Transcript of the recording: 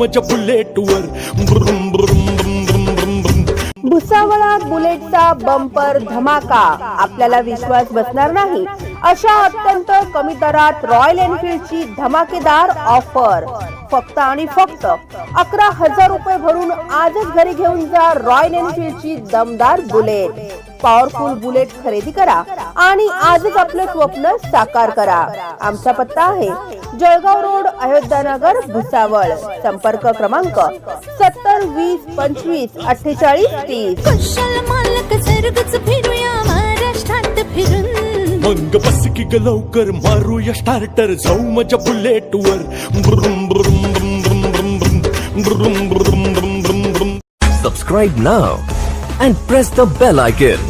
माझ्या बुलेटवर. ब्रुम ब्रुम ब्रुम ब्रुम ब्रुम ब्रुम. बुलेटचा बंपर धमाका. आपल्याला विश्वास बसणार नाही. अशा अत्यंत कमी दरात रॉयल एनफिल्डची धमाकेदार ऑफर फक्त आणि फक्त अकरा हजार रुपये भरून आजच घरी घेऊन जा रॉयल एनफिल्डची दमदार बुलेट. पॉवरफुल बुलेट खरेदी करा आणि आजच आपलं स्वप्न साकार करा. आमचा पत्ता आहे जळगाव रोड अयोध्यानगर भुसावळ. संपर्क क्रमांक सत्तर वीस पंचवीस अठ्ठेचाळीस तीस. कुशल मालक फिरूया? महाराष्ट्रात फिरून. मग बस की ग लवकर मारूया स्टार्टर जाऊ माझ्या बुलेटवर ब्रुम ब्रुम ब्रुम ब्रुम ब्रुम ब्रुम. ब्रुम ब्रुम ब्रुम ब्रुम ब्रुम. Subscribe now and press the bell icon.